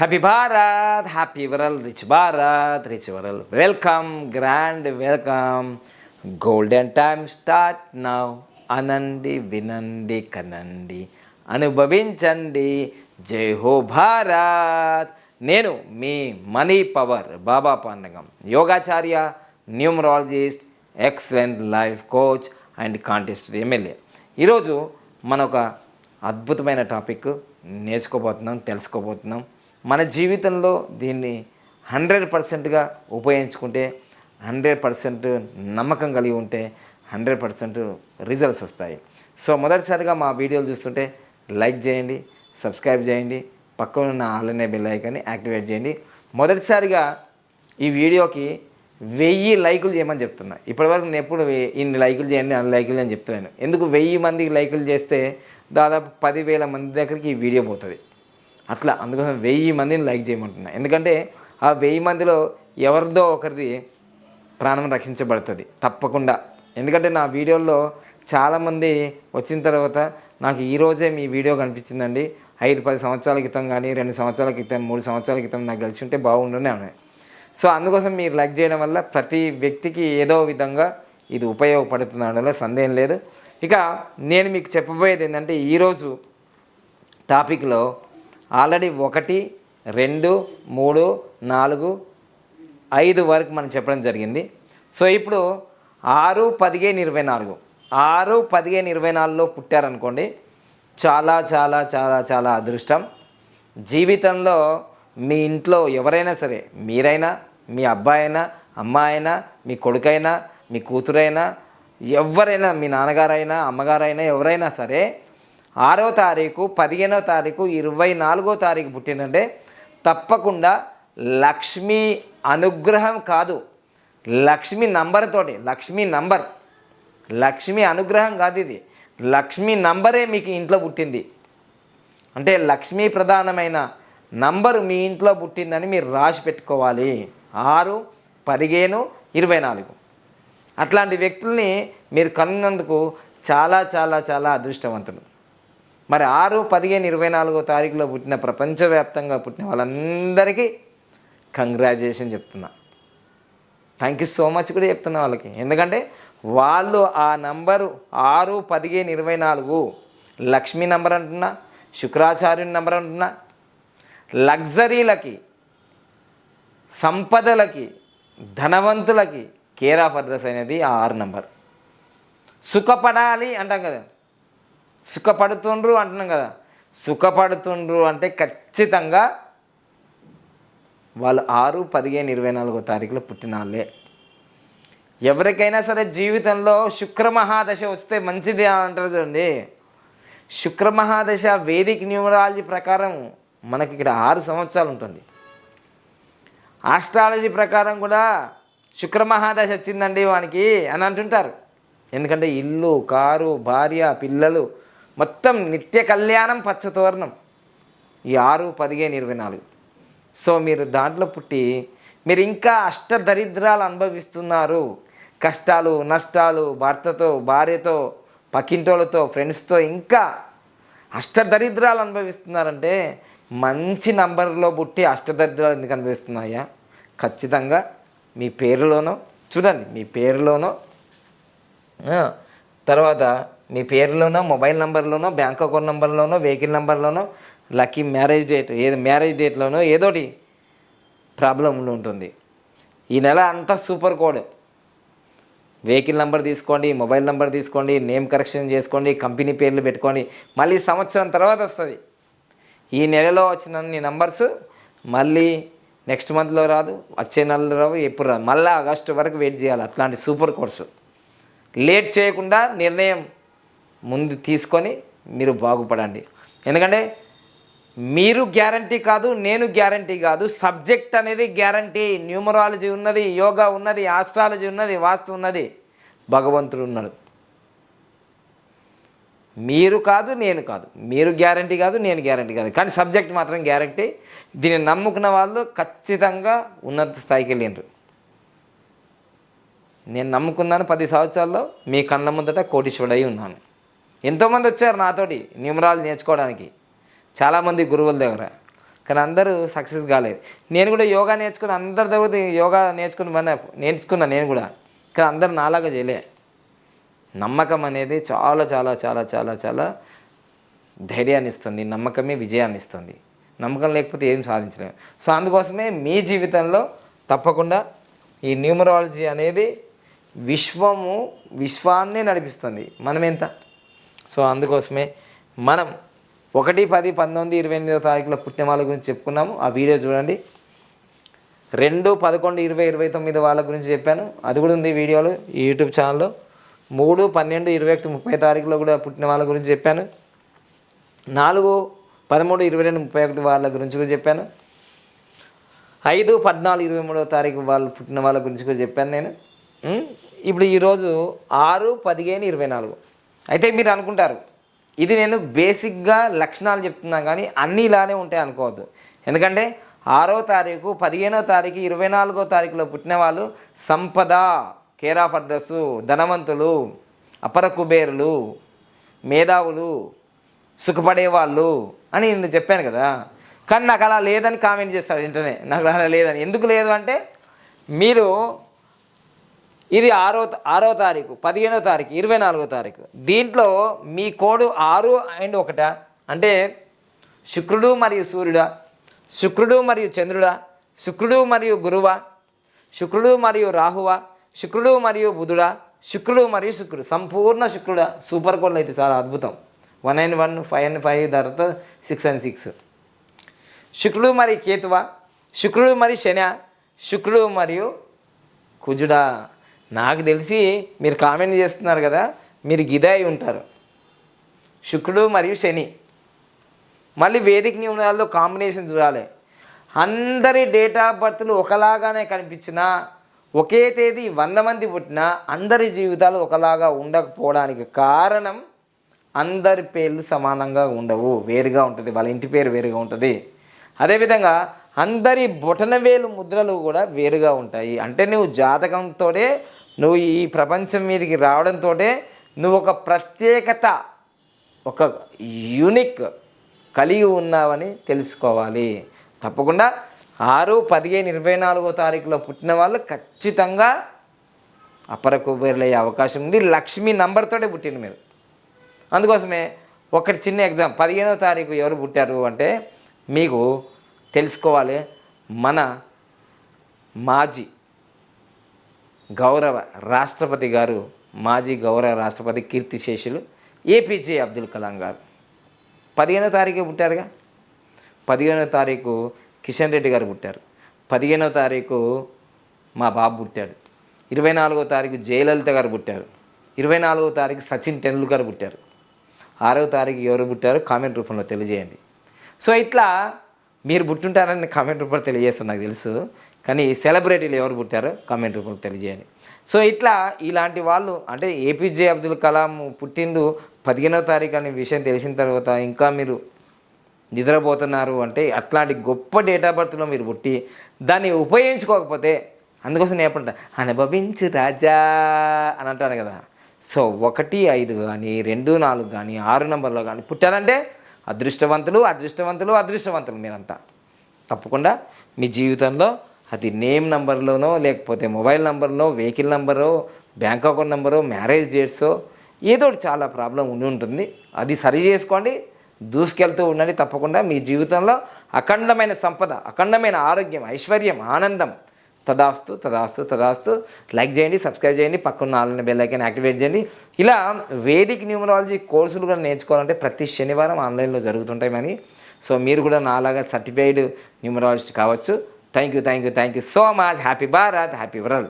Happy Bharat happy world rich Bharat rich world welcome grand welcome golden time start now అనండి వినండి కనండి అనుభవించండి జై హో భారత్ నేను మీ money power Baba Pandagam యోగాచార్య numerologist excellent life coach and contest MLA ఈరోజు మన ఒక అద్భుతమైన టాపిక్ నేర్చుకోబోతున్నాం తెలుసుకోబోతున్నాం. మన జీవితంలో దీన్ని హండ్రెడ్ పర్సెంట్గా ఉపయోగించుకుంటే హండ్రెడ్ పర్సెంట్ నమ్మకం కలిగి ఉంటే హండ్రెడ్ పర్సెంట్ రిజల్ట్స్ వస్తాయి. సో మొదటిసారిగా మా వీడియోలు చూస్తుంటే లైక్ చేయండి సబ్స్క్రైబ్ చేయండి పక్కన ఉన్న ఆన్లైన్ బెల్ ఐకాన్ని యాక్టివేట్ చేయండి. మొదటిసారిగా ఈ వీడియోకి వెయ్యి లైకులు చేయమని చెప్తున్నా. ఇప్పటివరకు నేను ఎప్పుడు ఇన్ని లైకులు చేయండి అన్ని లైకులు అని చెప్తున్నాను ఎందుకు వెయ్యి మందికి లైకులు చేస్తే దాదాపు పదివేల మంది దగ్గరికి ఈ వీడియో పోతుంది. అట్లా అందుకోసం వెయ్యి మందిని లైక్ చేయమంటున్నా. ఎందుకంటే ఆ వెయ్యి మందిలో ఎవరిదో ఒకరిది ప్రాణం రక్షించబడుతుంది తప్పకుండా. ఎందుకంటే నా వీడియోల్లో చాలామంది వచ్చిన తర్వాత నాకు ఈరోజే మీ వీడియో కనిపించిందండి. ఐదు పది సంవత్సరాల క్రితం కానీ రెండు సంవత్సరాల క్రితం మూడు సంవత్సరాల క్రితం నాకు కలిసి ఉంటే బాగుండనే ఉన్నాయి. సో అందుకోసం మీరు లైక్ చేయడం వల్ల ప్రతి వ్యక్తికి ఏదో విధంగా ఇది ఉపయోగపడుతుంది అనడంలో సందేహం లేదు. ఇక నేను మీకు చెప్పబోయేది ఏంటంటే ఈరోజు టాపిక్లో ఆల్రెడీ ఒకటి రెండు మూడు నాలుగు ఐదు వరకు మనం చెప్పడం జరిగింది. సో ఇప్పుడు ఆరు పదిహేను ఇరవై నాలుగు. ఆరు పదిహేను ఇరవై నాలుగులో పుట్టారనుకోండి చాలా చాలా చాలా చాలా అదృష్టం. జీవితంలో మీ ఇంట్లో ఎవరైనా సరే మీరైనా మీ అబ్బాయి అయినా అమ్మాయి అయినా మీ కొడుకైనా మీ కూతురైనా ఎవరైనా మీ నాన్నగారైనా అమ్మగారైనా ఎవరైనా సరే ఆరో తారీఖు పదిహేనో తారీఖు ఇరవై నాలుగో తారీఖు పుట్టినంటే తప్పకుండా లక్ష్మీ అనుగ్రహం కాదు. లక్ష్మి నంబర్తోటి లక్ష్మీ నంబర్. లక్ష్మి అనుగ్రహం కాదు ఇది. లక్ష్మీ నంబరే మీకు ఇంట్లో పుట్టింది. అంటే లక్ష్మీ ప్రధానమైన నంబర్ మీ ఇంట్లో పుట్టిందని మీరు రాసి పెట్టుకోవాలి. ఆరు పదిహేను ఇరవై నాలుగు. అట్లాంటి వ్యక్తుల్ని మీరు కన్నందుకు చాలా చాలా చాలా అదృష్టవంతులు. మరి ఆరు పదిహేను ఇరవై నాలుగో తారీఖులో పుట్టిన ప్రపంచవ్యాప్తంగా పుట్టిన వాళ్ళందరికీ కంగ్రాచులేషన్ చెప్తున్నా. థ్యాంక్ యూ సో మచ్ కూడా చెప్తున్నా వాళ్ళకి. ఎందుకంటే వాళ్ళు ఆ నంబరు ఆరు పదిహేను ఇరవై నాలుగు లక్ష్మీ నంబర్ అంటున్నా శుక్రాచార్యుని నంబర్ అంటున్నా లగ్జరీలకి సంపదలకి ధనవంతులకి కేర్ ఆఫ్ అడ్రస్ అనేది ఆ ఆరు నంబర్. సుఖపడాలి అంటాం కదా. సుఖపడుతుండ్రు అంటున్నాం కదా. సుఖపడుతుండ్రు అంటే ఖచ్చితంగా వాళ్ళు ఆరు పదిహేను ఇరవై నాలుగో తారీఖులో పుట్టిన వాళ్ళే ఎవరికైనా సరే జీవితంలో శుక్రమహాదశ వస్తే మంచిది అంటారు చూడండి. శుక్రమహాదశ వేదిక న్యూమరాలజీ ప్రకారం మనకి ఇక్కడ ఆరు సంవత్సరాలు ఉంటుంది. ఆస్ట్రాలజీ ప్రకారం కూడా శుక్రమహాదశ వచ్చిందండి వానికి అని అంటుంటారు. ఎందుకంటే ఇల్లు కారు భార్య పిల్లలు మొత్తం నిత్య కళ్యాణం పచ్చతోరణం. ఈ ఆరు పదిహేను ఇరవై నాలుగు. సో మీరు దాంట్లో పుట్టి మీరు ఇంకా అష్టదరిద్రాలు అనుభవిస్తున్నారు. కష్టాలు నష్టాలు భర్తతో భార్యతో పక్కింటోళ్ళతో ఫ్రెండ్స్తో ఇంకా అష్టదరిద్రాలు అనుభవిస్తున్నారంటే మంచి నంబర్లో పుట్టి అష్టదరిద్రాలు ఎందుకు అనుభవిస్తున్నాయా ఖచ్చితంగా మీ పేరులోనో చూడండి మీ పేరులోనో తర్వాత మీ పేరులోనో మొబైల్ నెంబర్లోనో బ్యాంక్ అకౌంట్ నెంబర్లోనో వెహికల్ నెంబర్లోనో లక్కీ మ్యారేజ్ డేట్ ఏది మ్యారేజ్ డేట్లోనో ఏదోటి ప్రాబ్లం ఉంటుంది. ఈ నెల అంతా సూపర్ కోడ్. వెహికల్ నెంబర్ తీసుకోండి మొబైల్ నెంబర్ తీసుకోండి నేమ్ కరెక్షన్ చేసుకోండి కంపెనీ పేర్లు పెట్టుకోండి మళ్ళీ సంవత్సరం తర్వాత వస్తుంది. ఈ నెలలో వచ్చిన అన్ని నంబర్స్ మళ్ళీ నెక్స్ట్ మంత్లో రాదు వచ్చే నెలలో రావు ఎప్పుడు రాదు. మళ్ళీ ఆగస్టు వరకు వెయిట్ చేయాలి అట్లాంటి సూపర్ కోర్సు లేట్ చేయకుండా నిర్ణయం ముందు తీసుకొని మీరు బాగుపడండి. ఎందుకంటే మీరు గ్యారంటీ కాదు నేను గ్యారంటీ కాదు. సబ్జెక్ట్ అనేది గ్యారంటీ. న్యూమరాలజీ ఉన్నది యోగా ఉన్నది ఆస్ట్రాలజీ ఉన్నది వాస్తు ఉన్నది. భగవంతుడు ఉన్నాడు. మీరు కాదు నేను కాదు. మీరు గ్యారంటీ కాదు నేను గ్యారంటీ కాదు. కానీ సబ్జెక్ట్ మాత్రం గ్యారంటీ. దీన్ని నమ్ముకున్న వాళ్ళు ఖచ్చితంగా ఉన్నత స్థాయికి వెళ్ళినారు నేను నమ్ముకున్నాను పది సంవత్సరాల్లో మీ కళ్ళ ముందట కోటీశ్వరుడై ఉన్నాను. ఎంతోమంది వచ్చారు నాతోటి న్యూమరాలజీ నేర్చుకోవడానికి. చాలామంది గురువుల దగ్గర. కానీ అందరూ సక్సెస్ కాలేదు. నేను కూడా యోగా నేర్చుకుని అందరి దగ్గర యోగా నేర్చుకుని మన నేర్చుకున్నా నేను కూడా. కానీ అందరు నాలాగా చేయలే. నమ్మకం అనేది చాలా చాలా చాలా చాలా చాలా ధైర్యాన్ని ఇస్తుంది నమ్మకమే విజయాన్ని ఇస్తుంది. నమ్మకం లేకపోతే ఏం సాధించలేము సో అందుకోసమే మీ జీవితంలో తప్పకుండా ఈ న్యూమరాలజీ అనేది విశ్వము విశ్వాన్నే నడిపిస్తుంది. మనం ఎంత సో అందుకోసమే మనం ఒకటి పది పంతొమ్మిది ఇరవై ఎనిమిదో తారీఖులో పుట్టిన వాళ్ళ గురించి చెప్పుకున్నాము. ఆ వీడియో చూడండి. రెండు పదకొండు ఇరవై ఇరవై తొమ్మిది వాళ్ళ గురించి చెప్పాను. అది కూడా ఉంది వీడియోలో ఈ యూట్యూబ్ ఛానల్లో. మూడు పన్నెండు ఇరవై ఒకటి ముప్పై తారీఖులో కూడా పుట్టిన వాళ్ళ గురించి చెప్పాను. నాలుగు పదమూడు ఇరవై రెండు ముప్పై ఒకటి వాళ్ళ గురించి కూడా చెప్పాను. ఐదు పద్నాలుగు ఇరవై మూడవ తారీఖు వాళ్ళు పుట్టిన వాళ్ళ గురించి కూడా చెప్పాను నేను. ఇప్పుడు ఈరోజు ఆరు పదిహేను ఇరవై నాలుగు. అయితే మీరు అనుకుంటారు ఇది నేను బేసిక్గా లక్షణాలు చెప్తున్నాను కానీ అన్నీ ఇలానే ఉంటాయి అనుకోవద్దు. ఎందుకంటే ఆరో తారీఖు పదిహేనో తారీఖు ఇరవై నాలుగో తారీఖులో పుట్టిన వాళ్ళు సంపద కేర్ ఆఫ్ అడ్రస్ ధనవంతులు అపర కుబేరులు మేధావులు సుఖపడేవాళ్ళు అని నేను చెప్పాను కదా. కానీ నాకు అలా లేదని కామెంట్ చేస్తాడు వెంటనే నాకు అలా లేదని. ఎందుకు లేదు అంటే మీరు ఇది ఆరో ఆరో తారీఖు పదిహేనో తారీఖు ఇరవై నాలుగో తారీఖు. దీంట్లో మీ కోడు ఆరు అండ్ ఒకట. అంటే శుక్రుడు మరియు సూర్యుడా శుక్రుడు మరియు చంద్రుడా శుక్రుడు మరియు గురువా శుక్రుడు మరియు రాహువా శుక్రుడు మరియు బుధుడా శుక్రుడు మరియు శుక్రుడు. సంపూర్ణ శుక్రుడా. సూపర్ కోడ్లు అయితే చాలా అద్భుతం. One and one five and five తర్వాత సిక్స్ అండ్ సిక్స్. శుక్రుడు మరియు కేతువా శుక్రుడు మరియు శని శుక్రుడు మరియు కుజుడా. నాకు తెలిసి మీరు కామెంట్ చేస్తున్నారు కదా మీరు గిదే అయి ఉంటారు. శుక్రుడు మరియు శని. మళ్ళీ వేదిక నియమాల్లో కాంబినేషన్ చూడాలి. అందరి డేట్ ఆఫ్ బర్త్లు ఒకలాగానే కనిపించినా ఒకే తేదీ వంద మంది పుట్టినా అందరి జీవితాలు ఒకలాగా ఉండకపోవడానికి కారణం అందరి పేర్లు సమానంగా ఉండవు. వేరుగా ఉంటుంది. వాళ్ళ ఇంటి పేరు వేరుగా ఉంటుంది. అదేవిధంగా అందరి బొటనవేలు ముద్రలు కూడా వేరుగా ఉంటాయి. అంటే నువ్వు జాతకంతోనే నువ్వు ఈ ప్రపంచం మీదకి రావడంతో నువ్వు ఒక ప్రత్యేకత ఒక యూనిక్ కలిగి ఉన్నావని తెలుసుకోవాలి. తప్పకుండా ఆరు పదిహేను ఇరవై నాలుగో తారీఖులో పుట్టిన వాళ్ళు ఖచ్చితంగా అపర కుబేరులయ్యే అవకాశం ఉంది. లక్ష్మి నంబర్తోటే పుట్టింది మీరు. అందుకోసమే ఒకటి చిన్న ఎగ్జామ్ పదిహేనో తారీఖు ఎవరు పుట్టారు అంటే మీకు తెలుసుకోవాలి మన మాజీ గౌరవ రాష్ట్రపతి గారు మాజీ గౌరవ రాష్ట్రపతి కీర్తిశేషులు ఏపీజే అబ్దుల్ కలాం గారు. పదిహేనో తారీఖు పుట్టారుగా? పదిహేనో తారీఖు కిషన్ రెడ్డి గారు పుట్టారు. పదిహేనో తారీఖు మా బాబు పుట్టాడు. ఇరవై నాలుగో తారీఖు జయలలిత గారు పుట్టారు. ఇరవై నాలుగో తారీఖు సచిన్ టెండూల్కర్ పుట్టారు. ఆరో తారీఖు ఎవరు పుట్టారో కామెంట్ రూపంలో తెలియజేయండి. సో ఇట్లా మీరు పుట్టుంటారని కామెంట్ రూపంలో తెలియజేస్తాను నాకు తెలుసు. కానీ సెలబ్రిటీలు ఎవరు పుట్టారో కామెంట్ రూపంలో తెలియజేయండి. సో ఇట్లా ఇలాంటి వాళ్ళు అంటే ఏపీజే అబ్దుల్ కలాం పుట్టిండు పదిహేనో తారీఖు అనే విషయం తెలిసిన తర్వాత ఇంకా మీరు నిద్రపోతున్నారు అంటే అట్లాంటి గొప్ప డేట్ ఆఫ్ బర్త్లో మీరు పుట్టి దాన్ని ఉపయోగించుకోకపోతే అందుకోసం నేను ఎప్పుడంటా అనుభవించు రాజా అని అంటాను కదా. సో ఒకటి ఐదు కానీ రెండు నాలుగు కానీ ఆరు నెంబర్లో కానీ పుట్టారంటే అదృష్టవంతులు అదృష్టవంతులు అదృష్టవంతులు మీరంతా. తప్పకుండా మీ జీవితంలో అది నేమ్ నంబర్లోనో లేకపోతే మొబైల్ నంబర్లో వెహికల్ నంబరో బ్యాంక్ అకౌంట్ నంబరో మ్యారేజ్ డేట్సో ఏదో ఒకటి చాలా ప్రాబ్లం ఉండి ఉంటుంది. అది సరి చేసుకోండి దూసుకెళ్తూ ఉండండి తప్పకుండా. మీ జీవితంలో అఖండమైన సంపద అఖండమైన ఆరోగ్యం ఐశ్వర్యం ఆనందం తదాస్తు తదాస్తు తదాస్తు. లైక్ చేయండి సబ్స్క్రైబ్ చేయండి పక్కన ఆన్లైన్ బెల్ ఐకాన్ యాక్టివేట్ చేయండి. ఇలా వేదిక్ న్యూమరాలజీ కోర్సులు కూడా నేర్చుకోవాలంటే ప్రతి శనివారం ఆన్లైన్లో జరుగుతుంటాయి మరి. సో మీరు కూడా నాలాగా సర్టిఫైడ్ న్యూమరాలజిస్ట్ కావచ్చు. Thank you thank you thank you so much happy Bharat happy world